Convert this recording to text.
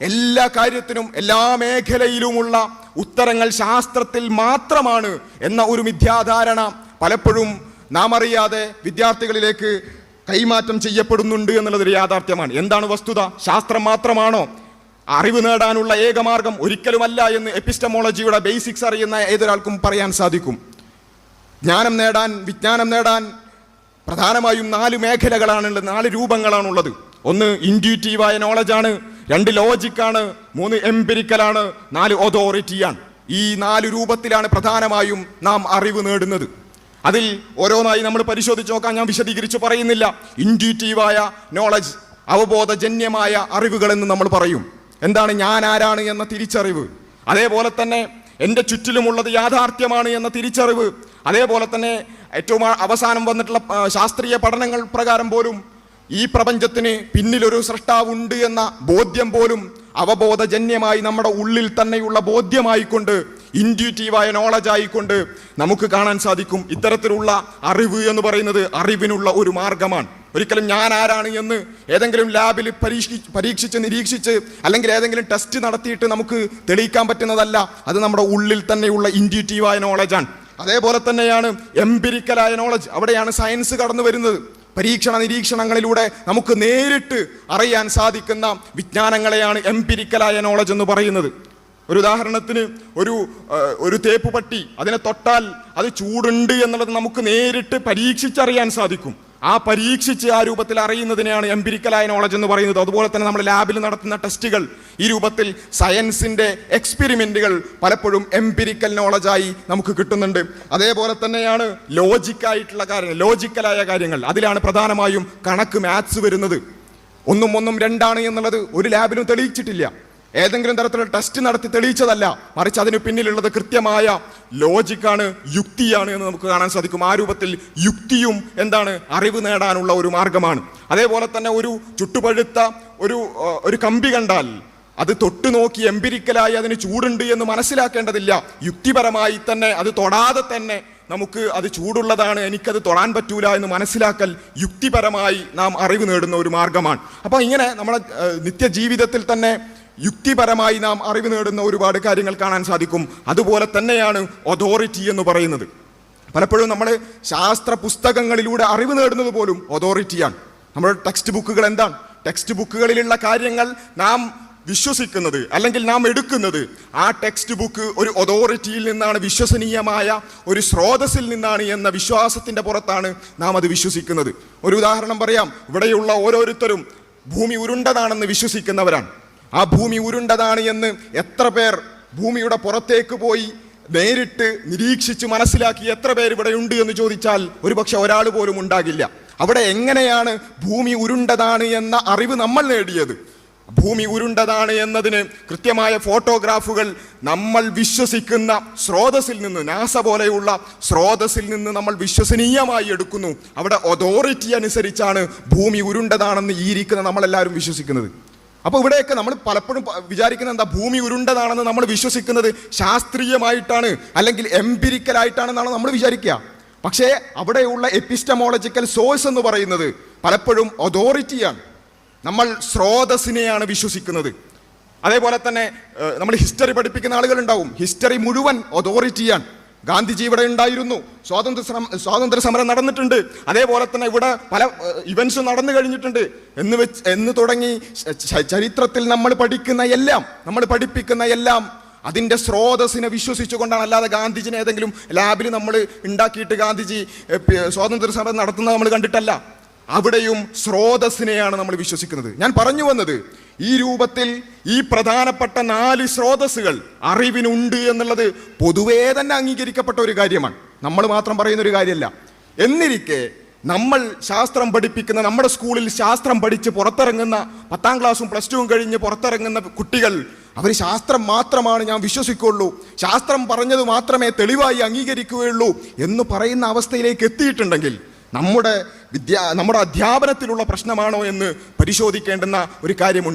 എല്ലാ കാര്യത്തിനും എല്ലാ മേഖലയിലുമുള്ള ഉത്തരങ്ങൾ ശാസ്ത്രത്തിൽ മാത്രമാണ് എന്ന ഒരു മിഥ്യാധാരണ പലപ്പോഴും നാം അറിയാതെ വിദ്യാർത്ഥികളിലേക്ക് കൈമാറ്റം ചെയ്യപ്പെടുന്നുണ്ട് എന്നുള്ളതൊരു യാഥാർത്ഥ്യമാണ്. എന്താണ് വസ്തുത? ശാസ്ത്രം മാത്രമാണോ? അറിവ് നേടാനുള്ള ഏകമാർഗം ഒരിക്കലുമല്ല എന്ന് എപ്പിസ്റ്റമോളജിയുടെ ബേസിക്സ് അറിയുന്ന ഏതൊരാൾക്കും പറയാൻ സാധിക്കും. ജ്ഞാനം നേടാൻ വിജ്ഞാനം നേടാൻ പ്രധാനമായും നാല് മേഖലകളാണുള്ളത് നാല് രൂപങ്ങളാണുള്ളത്. ഒന്ന് ഇൻഡ്യൂറ്റീവായ നോളജാണ് രണ്ട് ലോജിക്കാണ് മൂന്ന് എംപിരിക്കലാണ് നാല് ഒതോറിറ്റിയാണ് ഈ നാല് രൂപത്തിലാണ് പ്രധാനമായും നാം അറിവ് നേടുന്നത്. അതിൽ ഓരോന്നായി നമ്മൾ പരിശോധിച്ച് നോക്കാൻ ഞാൻ വിശദീകരിച്ച് പറയുന്നില്ല. ഇൻഡ്യൂറ്റീവായ നോളജ് അവബോധജന്യമായ അറിവുകളെന്ന് നമ്മൾ പറയും. എന്താണ് ഞാൻ ആരാണ് എന്ന തിരിച്ചറിവ്. അതേപോലെ തന്നെ എന്റെ ചുറ്റിലുമുള്ളത് യാഥാർത്ഥ്യമാണ് എന്ന തിരിച്ചറിവ്. അതേപോലെ തന്നെ ഏറ്റവും അവസാനം വന്നിട്ടുള്ള ശാസ്ത്രീയ പഠനങ്ങൾ പ്രകാരം പോലും ഈ പ്രപഞ്ചത്തിന് പിന്നിലൊരു സൃഷ്ടാവുണ്ട് എന്ന ബോധ്യം പോലും അവബോധജന്യമായി നമ്മുടെ ഉള്ളിൽ തന്നെയുള്ള ബോധ്യമായിക്കൊണ്ട് ഇൻഡ്യൂറ്റീവായ നോളജ് ആയിക്കൊണ്ട് നമുക്ക് കാണാൻ സാധിക്കും. ഇത്തരത്തിലുള്ള അറിവ് എന്ന് പറയുന്നത് അറിവിനുള്ള ഒരു മാർഗമാണ്. ഒരിക്കലും ഞാൻ ആരാണ് എന്ന് ഏതെങ്കിലും ലാബിൽ പരീക്ഷി പരീക്ഷിച്ച് നിരീക്ഷിച്ച് അല്ലെങ്കിൽ ഏതെങ്കിലും ടെസ്റ്റ് നടത്തിയിട്ട് നമുക്ക് തെളിയിക്കാൻ പറ്റുന്നതല്ല. അത് നമ്മുടെ ഉള്ളിൽ തന്നെയുള്ള ഇൻഡ്യൂറ്റീവായ നോളജാണ് അതേപോലെ തന്നെയാണ് എംപിരിക്കലായ നോളജ് അവിടെയാണ് സയൻസ് കടന്നു വരുന്നത് പരീക്ഷണ നിരീക്ഷണങ്ങളിലൂടെ നമുക്ക് നേരിട്ട് അറിയാൻ സാധിക്കുന്ന വിജ്ഞാനങ്ങളെയാണ് എംപിരിക്കലായ നോളജ് എന്ന് പറയുന്നത്. ഒരു ഉദാഹരണത്തിന് ഒരു ഒരു തേപ്പ് പട്ടി അതിനെ തൊട്ടാൽ അത് ചൂടുണ്ട് എന്നുള്ളത് നമുക്ക് നേരിട്ട് പരീക്ഷിച്ചറിയാൻ സാധിക്കും. ആ പരീക്ഷിച്ച് ആ രൂപത്തിൽ അറിയുന്നതിനെയാണ് എംപിരിക്കലായ നോളജ് എന്ന് പറയുന്നത്. അതുപോലെ തന്നെ നമ്മൾ ലാബിൽ നടത്തുന്ന ടെസ്റ്റുകൾ ഈ രൂപത്തിൽ സയൻസിന്റെ എക്സ്പെരിമെന്റുകൾ പലപ്പോഴും എംപിരിക്കൽ നോളജായി നമുക്ക് കിട്ടുന്നുണ്ട്. അതേപോലെ തന്നെയാണ് ലോജിക്കായിട്ടുള്ള കാര്യങ്ങൾ ലോജിക്കലായ കാര്യങ്ങൾ. അതിലാണ് പ്രധാനമായും കണക്ക് മാത്സ് വരുന്നത്. ഒന്നും ഒന്നും രണ്ടാണ് എന്നുള്ളത് ഒരു ലാബിലും തെളിയിച്ചിട്ടില്ല. ഏതെങ്കിലും തരത്തിലുള്ള ടെസ്റ്റ് നടത്തി തെളിയിച്ചതല്ല. മറിച്ച് അതിന് പിന്നിലുള്ളത് കൃത്യമായ ലോജിക്കാണ് യുക്തിയാണ് എന്ന് നമുക്ക് കാണാൻ സാധിക്കും. ആ രൂപത്തിൽ യുക്തിയും എന്താണ് അറിവ് നേടാനുള്ള ഒരു മാർഗമാണ്. അതേപോലെ തന്നെ ഒരു ചുട്ടുപഴുത്ത ഒരു ഒരു കമ്പി കണ്ടാൽ അത് തൊട്ടു നോക്കി എംപിരിക്കലായി അതിന് ചൂടുണ്ട് എന്ന് മനസ്സിലാക്കേണ്ടതില്ല. യുക്തിപരമായി തന്നെ അത് തൊടാതെ തന്നെ നമുക്ക് അത് ചൂടുള്ളതാണ് എനിക്കത് തൊടാൻ പറ്റൂല എന്ന് മനസ്സിലാക്കൽ യുക്തിപരമായി നാം അറിവ് നേടുന്ന ഒരു മാർഗമാണ്. അപ്പോൾ ഇങ്ങനെ നമ്മുടെ നിത്യജീവിതത്തിൽ തന്നെ യുക്തിപരമായി നാം അറിവ് നേടുന്ന ഒരുപാട് കാര്യങ്ങൾ കാണാൻ സാധിക്കും. അതുപോലെ തന്നെയാണ് ഒതോറിറ്റി എന്ന് പറയുന്നത്. പലപ്പോഴും നമ്മൾ ശാസ്ത്ര പുസ്തകങ്ങളിലൂടെ അറിവ് നേടുന്നത് പോലും ഒതോറിറ്റിയാണ് നമ്മുടെ ടെക്സ്റ്റ് ബുക്കുകൾ എന്താണ്? ടെക്സ്റ്റ് ബുക്കുകളിലുള്ള കാര്യങ്ങൾ നാം വിശ്വസിക്കുന്നത് അല്ലെങ്കിൽ നാം എടുക്കുന്നത് ആ ടെക്സ്റ്റ് ബുക്ക് ഒരു ഒതോറിറ്റിയിൽ നിന്നാണ് വിശ്വസനീയമായ ഒരു സ്രോതസ്സിൽ നിന്നാണ് എന്ന വിശ്വാസത്തിന്റെ പുറത്താണ് നാം അത് വിശ്വസിക്കുന്നത്. ഒരു ഉദാഹരണം പറയാം. ഇവിടെയുള്ള ഓരോരുത്തരും ഭൂമി ഉരുണ്ടതാണെന്ന് വിശ്വസിക്കുന്നവരാണ്. ആ ഭൂമി ഉരുണ്ടതാണ് എന്ന് എത്ര പേർ ഭൂമിയുടെ പുറത്തേക്ക് പോയി നേരിട്ട് നിരീക്ഷിച്ച് മനസ്സിലാക്കി എത്ര പേർ ഇവിടെ ഉണ്ട് എന്ന് ചോദിച്ചാൽ ഒരുപക്ഷെ ഒരാൾ പോലും ഉണ്ടാകില്ല. അവിടെ എങ്ങനെയാണ് ഭൂമി ഉരുണ്ടതാണ് എന്ന അറിവ് നമ്മൾ നേടിയത്? ഭൂമി ഉരുണ്ടതാണ് എന്നതിന് കൃത്യമായ ഫോട്ടോഗ്രാഫുകൾ നമ്മൾ വിശ്വസിക്കുന്ന സ്രോതസ്സിൽ നിന്ന് നാസ പോലെയുള്ള സ്രോതസ്സിൽ നിന്ന് നമ്മൾ വിശ്വസനീയമായി എടുക്കുന്നു. അവിടെ അതോറിറ്റി അനുസരിച്ചാണ് ഭൂമി ഉരുണ്ടതാണെന്ന് ഈ ഇരിക്കുന്ന നമ്മളെല്ലാവരും വിശ്വസിക്കുന്നത്. അപ്പോൾ ഇവിടെയൊക്കെ നമ്മൾ പലപ്പോഴും വിചാരിക്കുന്ന എന്താ ഭൂമി ഉരുണ്ടതാണെന്ന് നമ്മൾ വിശ്വസിക്കുന്നത് ശാസ്ത്രീയമായിട്ടാണ് അല്ലെങ്കിൽ എംപിരിക്കലായിട്ടാണെന്നാണ് നമ്മൾ വിചാരിക്കുക. പക്ഷേ അവിടെയുള്ള എപ്പിസ്റ്റമോളജിക്കൽ സോഴ്സ് എന്ന് പറയുന്നത് പലപ്പോഴും അതോറിറ്റിയാണ് നമ്മൾ സ്രോതസ്സിനെയാണ് വിശ്വസിക്കുന്നത്. അതേപോലെ തന്നെ നമ്മൾ ഹിസ്റ്ററി പഠിപ്പിക്കുന്ന ആളുകൾ ഉണ്ടാവും ഹിസ്റ്ററി മുഴുവൻ അതോറിറ്റിയാണ് ഗാന്ധിജി ഇവിടെ ഉണ്ടായിരുന്നു. സ്വാതന്ത്ര്യ സ്വാതന്ത്ര്യ സമരം നടന്നിട്ടുണ്ട്. അതേപോലെ തന്നെ ഇവിടെ പല ഇവൻസ് നടന്നു കഴിഞ്ഞിട്ടുണ്ട്. എന്ന് വെച്ച് എന്ന് തുടങ്ങി ചരിത്രത്തിൽ നമ്മൾ പഠിക്കുന്ന എല്ലാം നമ്മൾ പഠിപ്പിക്കുന്ന എല്ലാം അതിന്റെ സ്രോതസ്സിനെ വിശ്വസിച്ചുകൊണ്ടാണ് അല്ലാതെ ഗാന്ധിജിനെ ഏതെങ്കിലും ലാബിൽ നമ്മൾ ഉണ്ടാക്കിയിട്ട് ഗാന്ധിജി സ്വാതന്ത്ര്യ സമരം നടത്തുന്നത് നമ്മൾ കണ്ടിട്ടല്ല. അവിടെയും സ്രോതസ്സിനെയാണ് നമ്മൾ വിശ്വസിക്കുന്നത്. ഞാൻ പറഞ്ഞു വന്നത് ഈ രൂപത്തിൽ ഈ പ്രധാനപ്പെട്ട നാല് സ്രോതസ്സുകൾ അറിവിനുണ്ട് എന്നുള്ളത് പൊതുവേ തന്നെ അംഗീകരിക്കപ്പെട്ട ഒരു കാര്യമാണ്. നമ്മൾ മാത്രം പറയുന്ന ഒരു കാര്യമല്ല. എന്നിരിക്കെ നമ്മൾ ശാസ്ത്രം പഠിപ്പിക്കുന്ന നമ്മുടെ സ്കൂളിൽ ശാസ്ത്രം പഠിച്ച് പുറത്തിറങ്ങുന്ന പത്താം ക്ലാസ്സും പ്ലസ് ടുവും കഴിഞ്ഞ് പുറത്തിറങ്ങുന്ന കുട്ടികൾ അവർ ശാസ്ത്രം മാത്രമാണ് ഞാൻ വിശ്വസിക്കുള്ളൂ ശാസ്ത്രം പറഞ്ഞത് മാത്രമേ തെളിവായി അംഗീകരിക്കുകയുള്ളൂ എന്ന് പറയുന്ന അവസ്ഥയിലേക്ക് എത്തിയിട്ടുണ്ടെങ്കിൽ നമ്മുടെ വിദ്യാ നമ്മുടെ അധ്യാപനത്തിലുള്ള പ്രശ്നമാണോ എന്ന് പരിശോധിക്കേണ്ടുന്ന ഒരു കാര്യമുണ്ട്.